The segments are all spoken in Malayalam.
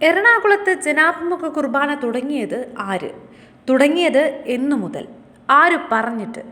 എറണാകുളത്ത് ജനാഭിമുഖ കുർബാന തുടങ്ങിയത് ആര്? തുടങ്ങിയത് എന്നു മുതൽ. ആര് പറഞ്ഞിട്ട്?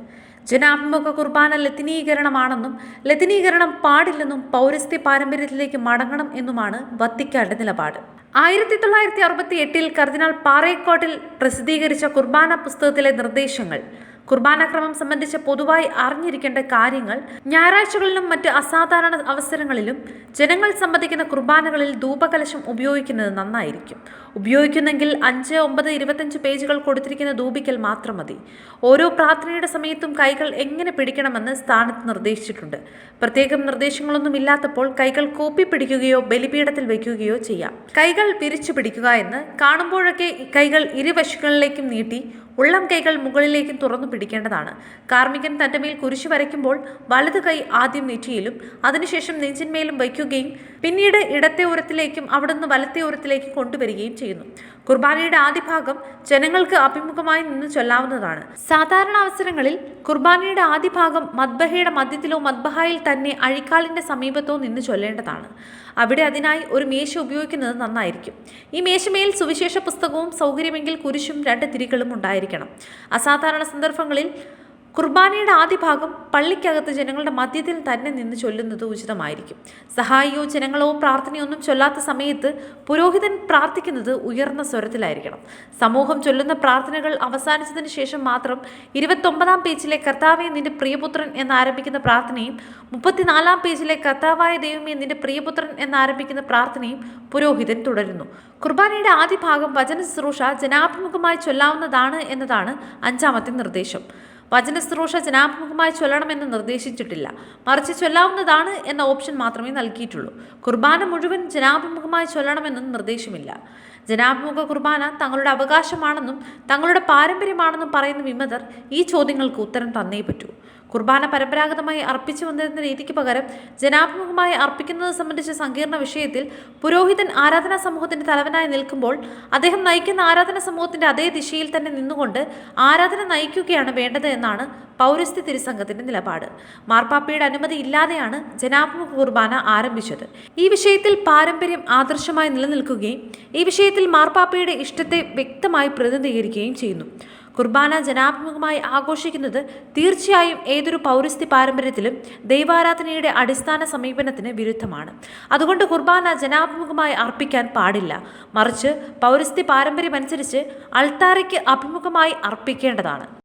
ജനാഭിമുഖ കുർബാന ലത്തിനീകരണമാണെന്നും ലത്തിനീകരണം പാടില്ലെന്നും പൗരസ്ത്യ പാരമ്പര്യത്തിലേക്ക് മടങ്ങണം എന്നുമാണ് വത്തിക്കാന്റെ നിലപാട്. ആയിരത്തി തൊള്ളായിരത്തി അറുപത്തി എട്ടിൽ കർദിനാൾ പാറേക്കോട്ടിൽ പ്രസിദ്ധീകരിച്ച കുർബാന പുസ്തകത്തിലെ നിർദ്ദേശങ്ങൾ കുർബാനക്രമം സംബന്ധിച്ച് പൊതുവായി അറിഞ്ഞിരിക്കേണ്ട കാര്യങ്ങൾ ഞായറാഴ്ചകളിലും മറ്റ് അസാധാരണ അവസരങ്ങളിലും ജനങ്ങൾ സംബന്ധിക്കുന്ന കുർബാനകളിൽ ധൂപകലശം ഉപയോഗിക്കുന്നത് നന്നായിരിക്കും. ഉപയോഗിക്കുന്നെങ്കിൽ അഞ്ച് ഒമ്പത് ഇരുപത്തഞ്ച് പേജുകൾ കൊടുത്തിരിക്കുന്ന ധൂപിക്കൽ മാത്രം മതി. ഓരോ പ്രാർത്ഥനയുടെ സമയത്തും കൈകൾ എങ്ങനെ പിടിക്കണമെന്ന് സ്ഥാനത്ത് നിർദ്ദേശിച്ചിട്ടുണ്ട്. പ്രത്യേകം നിർദ്ദേശങ്ങളൊന്നും ഇല്ലാത്തപ്പോൾ കൈകൾ കോപ്പി പിടിക്കുകയോ ബലിപീഠത്തിൽ വയ്ക്കുകയോ ചെയ്യാം. കൈകൾ വിരിച്ചു പിടിക്കുക എന്ന് കാണുമ്പോഴൊക്കെ കൈകൾ ഇരുവശങ്ങളിലേക്കും നീട്ടി ഉള്ളം കൈകൾ മുകളിലേക്കും തുറന്നു പിടിക്കേണ്ടതാണ്. കാർമികൻ തന്റെ മേൽ കുരിശു വരയ്ക്കുമ്പോൾ വലതു കൈ ആദ്യം നെറ്റിയിലും അതിനുശേഷം നെഞ്ചിന്മേലും വയ്ക്കുകയും പിന്നീട് ഇടത്തെ ഉരത്തിലേക്കും അവിടുന്ന് വലത്തെ ഉരത്തിലേക്കും കൊണ്ടുവരികയും ചെയ്യുന്നു. കുർബാനയുടെ ആദ്യ ഭാഗം ജനങ്ങൾക്ക് അഭിമുഖമായി നിന്ന് ചൊല്ലാവുന്നതാണ്. സാധാരണ അവസരങ്ങളിൽ കുർബാനയുടെ ആദ്യ ഭാഗം മദ്ബഹയുടെ മധ്യത്തിലോ മദ്ബഹായിൽ തന്നെ അഴിക്കാലിന്റെ സമീപത്തോ നിന്ന് ചൊല്ലേണ്ടതാണ്. അവിടെ അതിനായി ഒരു മേശ ഉപയോഗിക്കുന്നത് നന്നായിരിക്കും. ഈ മേശമേൽ സുവിശേഷ പുസ്തകവും സൗകര്യമെങ്കിൽ കുരിശും രണ്ട് തിരികളും ഉണ്ടായിരിക്കണം അസാധാരണ സന്ദർഭങ്ങളിൽ കുർബാനയുടെ ആദ്യ ഭാഗം പള്ളിക്കകത്ത് ജനങ്ങളുടെ മധ്യത്തിൽ തന്നെ നിന്ന് ചൊല്ലുന്നത് ഉചിതമായിരിക്കും. സഹായിയോ ജനങ്ങളോ പ്രാർത്ഥനയൊന്നും ചൊല്ലാത്ത സമയത്ത് പുരോഹിതൻ പ്രാർത്ഥിക്കുന്നത് ഉയർന്ന സ്വരത്തിലായിരിക്കണം. സമൂഹം ചൊല്ലുന്ന പ്രാർത്ഥനകൾ അവസാനിച്ചതിന് ശേഷം മാത്രം ഇരുപത്തൊമ്പതാം പേജിലെ കർത്താവെ നിന്റെ പ്രിയപുത്രൻ എന്നാരംഭിക്കുന്ന പ്രാർത്ഥനയും മുപ്പത്തിനാലാം പേജിലെ കർത്താവായ ദൈവമേ നിന്റെ പ്രിയപുത്രൻ എന്നാരംഭിക്കുന്ന പ്രാർത്ഥനയും പുരോഹിതൻ തുടരുന്നു. കുർബാനയുടെ ആദ്യ ഭാഗം വചന ശുശ്രൂഷ ജനാഭിമുഖമായി ചൊല്ലാവുന്നതാണ് എന്നതാണ് അഞ്ചാമത്തെ നിർദ്ദേശം. വചന ശുശ്രൂഷ ജനാഭിമുഖമായി ചൊല്ലണമെന്ന് നിർദ്ദേശിച്ചിട്ടില്ല. മറിച്ച് ചൊല്ലാവുന്നതാണ് എന്ന ഓപ്ഷൻ മാത്രമേ നൽകിയിട്ടുള്ളൂ. കുർബാന മുഴുവൻ ജനാഭിമുഖമായി ചൊല്ലണമെന്നും നിർദ്ദേശമില്ല. ജനാഭിമുഖ കുർബാന തങ്ങളുടെ അവകാശമാണെന്നും തങ്ങളുടെ പാരമ്പര്യമാണെന്നും പറയുന്ന വിമതർ ഈ ചോദ്യങ്ങൾക്ക് ഉത്തരം തന്നേ പറ്റൂ. കുർബാന പരമ്പരാഗതമായി അർപ്പിച്ചു വന്നിരുന്ന രീതിക്ക് പകരം ജനാഭിമുഖമായി അർപ്പിക്കുന്നത് സംബന്ധിച്ച സങ്കീർണ വിഷയത്തിൽ പുരോഹിതൻ ആരാധനാ സമൂഹത്തിന്റെ തലവനായി നിൽക്കുമ്പോൾ അദ്ദേഹം നയിക്കുന്ന ആരാധനാ സമൂഹത്തിന്റെ അതേ ദിശയിൽ തന്നെ നിന്നുകൊണ്ട് ആരാധന നയിക്കുകയാണ് വേണ്ടത് എന്നാണ് പൗരസ്ത്യ തിരുസംഘത്തിന്റെ നിലപാട്. മാർപ്പാപ്പയുടെ അനുമതി ഇല്ലാതെയാണ് ജനാഭിമുഖ കുർബാന ആരംഭിച്ചത്. ഈ വിഷയത്തിൽ പാരമ്പര്യം ആദർശമായി നിലനിൽക്കുകയും ഈ വിഷയത്തിൽ മാർപ്പാപ്പയുടെ ഇഷ്ടത്തെ വ്യക്തമായി പ്രതിനിധീകരിക്കുകയും ചെയ്യുന്നു. കുർബാന ജനാഭിമുഖമായി ആഘോഷിക്കുന്നത് തീർച്ചയായും ഏതൊരു പൗരസ്ത്യ പാരമ്പര്യത്തിലും ദൈവാരാധനയുടെ അടിസ്ഥാന സമീപനത്തിന് വിരുദ്ധമാണ്. അതുകൊണ്ട് കുർബാന ജനാഭിമുഖമായി അർപ്പിക്കാൻ പാടില്ല. മറിച്ച് പൗരസ്ത്യ പാരമ്പര്യമനുസരിച്ച് അൾത്താരയ്ക്ക് അഭിമുഖമായി അർപ്പിക്കേണ്ടതാണ്.